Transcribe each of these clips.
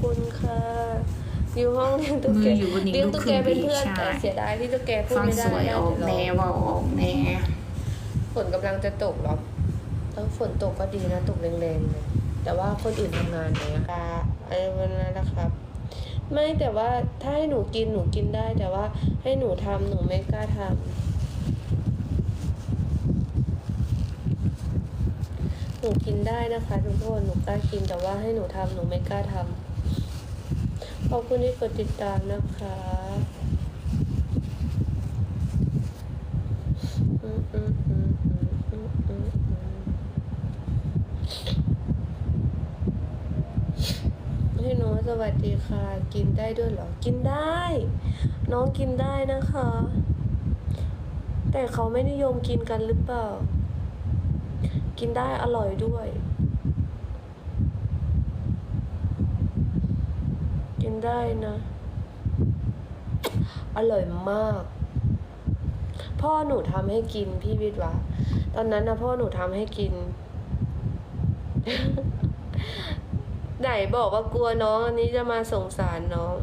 คุณค่ะ อยู่ห้องเลี้ยงตุ๊กแกมืออยู่บนนี้เลี้ยงตุ๊กแกเป็นเพื่อนลูกครึ่งปีแต่เสียดายที่ตุ๊กแกพูดฟังไม่สได้วยออกแนวว่าออกแนวฝนกำลังจะตกหรอถ้าฝนตกก็ดีนะตกแรงๆเลยแต่ว่าคนอื่นทำงานไหนอะคะอะไรวันนั้นนะครับ ไม่แต่ว่าถ้าให้หนูกินหนูกินได้ แต่ว่าให้หนูทำหนูไม่กล้าทำหนูกินได้นะคะทุกคนหนูกล้ากินแต่ว่าให้หนูทำหนูไม่กล้าทำ ขอบคุณที่กดติดตามนะคะอืมอืมอืมอืมอืมอือืมให้น้องสวัสดีค่ะ กินได้ด้วยเหรอ กินได้ น้องกินได้นะคะ แต่เขาไม่นิยมกินกันหรือเปล่า กินได้อร่อยด้วย กินได้นะ อร่อยมาก พ่อหนูทำให้กินพี่วิทย์วะตอนนั้นนะพ่อหนูทำให้กิน ไหนบอกว่ากลัวน้อง อันนี้จะมาสงสารน้อง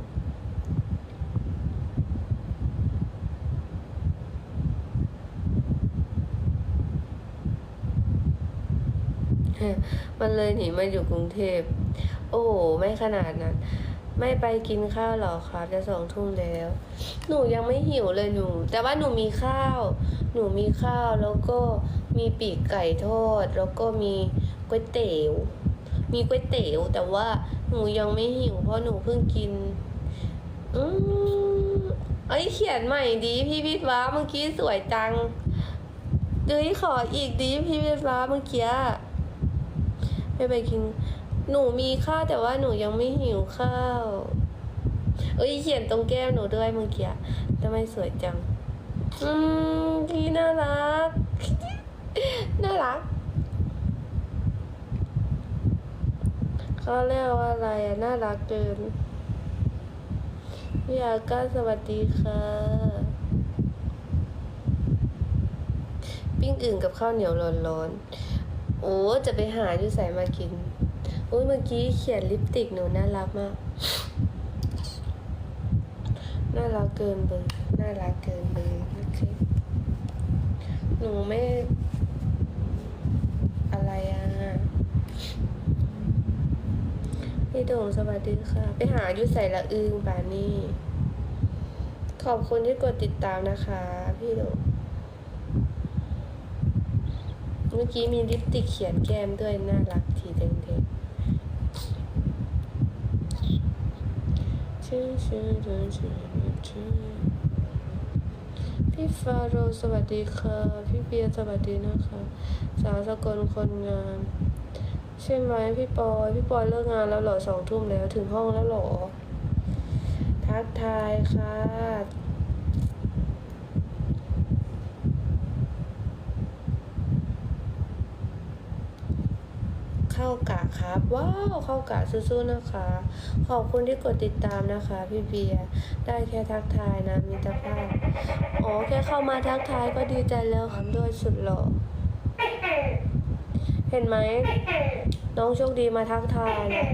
มันเลยหนีมาอยู่กรุงเทพ โอ้โห ไม่ขนาดนั้น ไม่ไปกินข้าวหรอครับ จะสองทุ่มแล้ว หนูยังไม่หิวเลยหนู แต่ว่าหนูมีข้าว หนูมีข้าวแล้วก็มีปีกไก่ทอด แล้วก็มีก๋วยเตี๋ยว มีก๋วยเตี๋ยว แต่ว่าหนูยังไม่หิว เพราะหนูเพิ่งกิน อืมไอ้เขียนใหม่ดี พี่วิทว้าเมื่อกี้สวยจังเดี๋ยวขออีกดีพี่วิทว้าเมื่อกี้ไม่ไปกิน หนูมีข้าวแต่ว่าหนูยังไม่หิวข้าว เอ้ยเขียนตรงแก้มหนูด้วยเมื่อกี้ทำไมสวยจัง อืมพี่น่ารัก น่ารักเขาเรียกว่าอะไรอะน่ารักเกินพี่อาก้าสวัสดีค่ะ ปิ้งอื่นกับข้าวเหนียวร้อนๆ โอ้ จะไปหาอยู่ใส่มากิน อุ้ยเมื่อกี้เขียนลิปติกหนูน่ารักมาก น่ารักเกินเบอร์น่ารักเกินเบอร์โอเคหนูไม่ อะไรอะพี่โด่งสวัสดีค่ะ ไปหาอยู่ใส่ละอึงป่านี่ ขอบคุณที่กดติดตามนะคะ พี่โด่งเมื่อกี้มีลิปติกเขียนแก้มด้วยน่ารักทีเด็กๆชื่อชื่อชื่อชื่อชื่อ พี่ฟาโรสวัสดีค่ะ พี่เบียร์สวัสดีนะคะ สาวสกลคนงาน ใช่ไหมพี่ปอย พี่ปอยเลิกงานแล้วหรอสองทุ่มแล้วถึงห้องแล้วหรอ ทักทายค่ะ เข้ากะครับ ว้าวเข้ากะสู้ๆนะคะ ขอบคุณที่กดติดตามนะคะ พี่เบียร์ได้แค่ทักทายนะมิตรภาพอ๋อแค่เข้ามาทักทายก็ดีใจแล้วครับด้วยสุดหล่อเห็นไหมน้องโชคดีมาทักทายนะ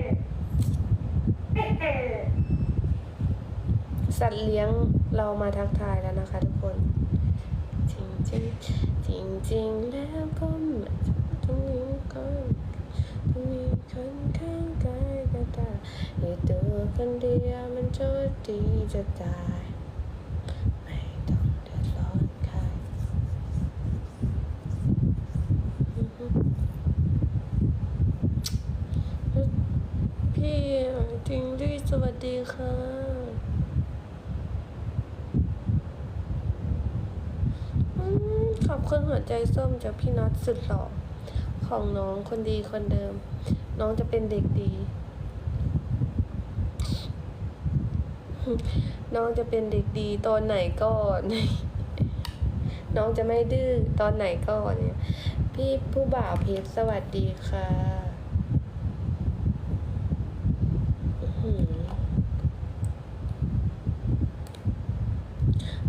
สัตว์เลี้ยงเรามาทักทายแล้วนะคะทุกคน จริงจริงจริงจริงๆแล้วก็ไม่ต้องมีคนต้อง มีคนข้างกายก็ได้อยู่ตัวคนเดียวมันโชคดีจะตาย ไม่ต้องเดือดร้อนใครพี่จริงด้วยสวัสดีค่ะขอบคุณหัวใจส้มจากพี่น็อตสุดหล่อ ของน้องคนดีคนเดิม น้องจะเป็นเด็กดี น้องจะเป็นเด็กดีตอนไหนก่อนน้องจะไม่ดื้อตอนไหนก่อนเนี่ย พี่ผู้บ่าวเพชรสวัสดีค่ะ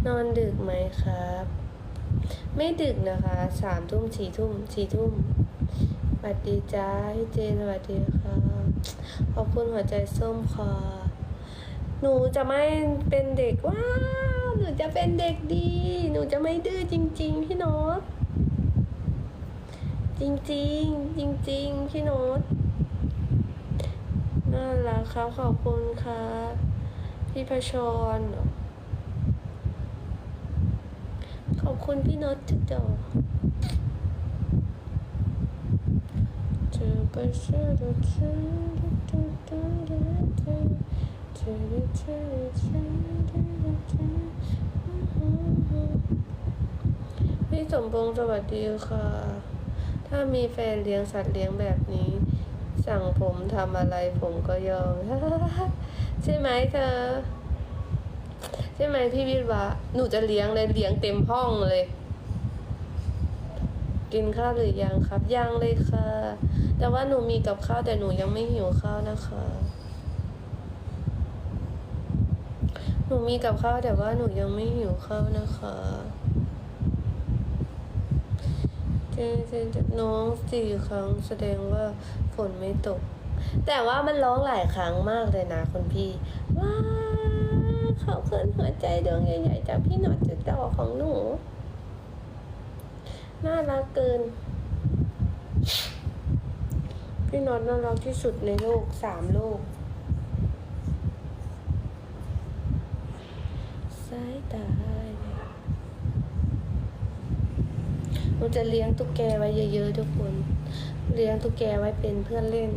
นอนดึกไหมครับ ไม่ดึกนะคะสามทุ่มสี่ทุ่มสี่ทุ่มสวัสดีจ้าพี่เจนสวัสดีค่ะ ขอบคุณหัวใจส้มค่ะ หนูจะไม่เป็นเด็กว้าวหนูจะเป็นเด็กดี หนูจะไม่ดื้อจริง ๆ พี่โน้ตจริงๆจริงๆพี่โน้ตน่ารักครับขอบคุณค่ะ พี่พชร ขอบคุณพี่โน้ตจุดดอกเธอไปเชื่อดูเธอดูดูดูดูเธอเธอดูเธอเธอดูดูเธอพี่สมพงษ์สวัสดีค่ะ ถ้ามีแฟนเลี้ยงสัตว์เลี้ยงแบบนี้ สั่งผมทำอะไรผมก็ยอมใช่ไหมเธอ ใช่ไหมพี่วิทย์วะหนูจะเลี้ยงเลยเลี้ยงเต็มห้องเลย กินข้าวหรือยังครับยังเลยค่ะ แต่ว่าหนูมีกับข้าวแต่หนูยังไม่หิวข้าวนะคะ หนูมีกับข้าวแต่ว่าหนูยังไม่หิวข้าวนะคะเจเจเจน้องสี่ครั้งแสดงว่าฝนไม่ตก แต่ว่ามันร้องหลายครั้งมากเลยนะคุณพี่ว้า ขาเขินหัวใจดวงใหญ่ๆจากพี่หนอดจุดดอกของหนู น่ารักเกิน พี่น็อตน่ารักที่สุดในโลกสามโลก สายตาหนูจะเลี้ยงตุ๊กแกไว้เยอะๆทุกคน เลี้ยงตุ๊กแกไว้เป็นเพื่อนเล่น